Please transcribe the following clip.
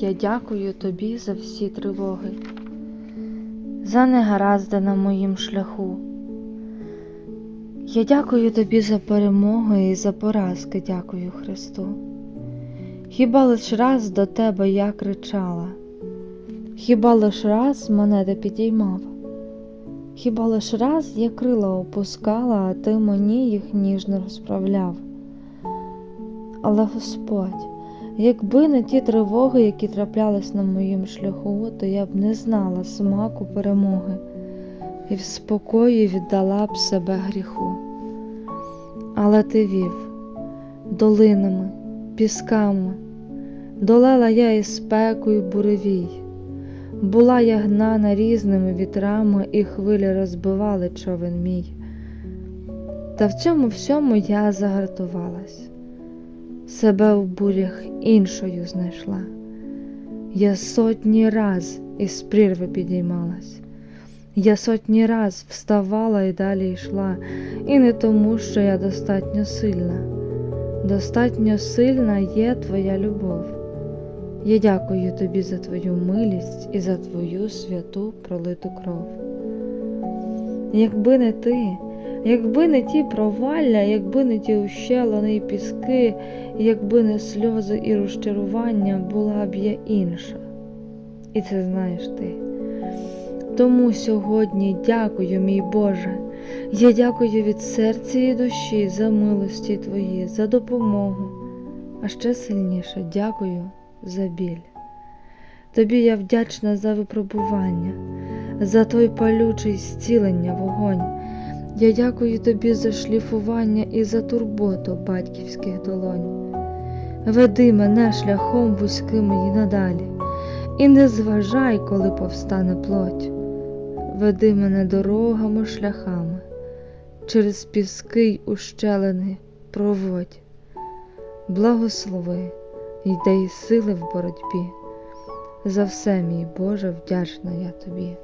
Я дякую тобі за всі тривоги, за негаразди на моїм шляху. Я дякую тобі за перемогу і за поразки, дякую Христу. Хіба лиш раз до тебе я кричала, хіба лиш раз мене ти підіймав, хіба лиш раз я крила опускала, а ти мені їх ніжно розправляв. Але Господь, якби не ті тривоги, які траплялись на моїм шляху, то я б не знала смаку перемоги і в спокої віддала б себе гріху. Але ти вів долинами, пісками, долала я і спеку, і буревій. Була я гнана різними вітрами, і хвилі розбивали човен мій. Та в цьому всьому я загартувалась, себе в бурях іншою знайшла. Я сотні раз із прірви підіймалась. Я сотні раз вставала і далі йшла, і не тому, що я достатньо сильна. Достатньо сильна є твоя любов. Я дякую тобі за твою милість і за твою святу пролиту кров. Якби не ти, якби не ті провалля, якби не ті ущелини і піски, якби не сльози і розчарування, була б я інша. І це знаєш ти. Тому сьогодні дякую, мій Боже. Я дякую від серця і душі за милості Твої, за допомогу, а ще сильніше дякую за біль. Тобі я вдячна за випробування, за той палючий зцілення вогонь. Я дякую тобі за шліфування і за турботу батьківських долонь. Веди мене шляхом вузьким і надалі, і не зважай, коли повстане плоть. Веди мене дорогами, шляхами, через піски й ущелини проводь. Благослови й дай сили в боротьбі. За все, мій Боже, вдячна я тобі.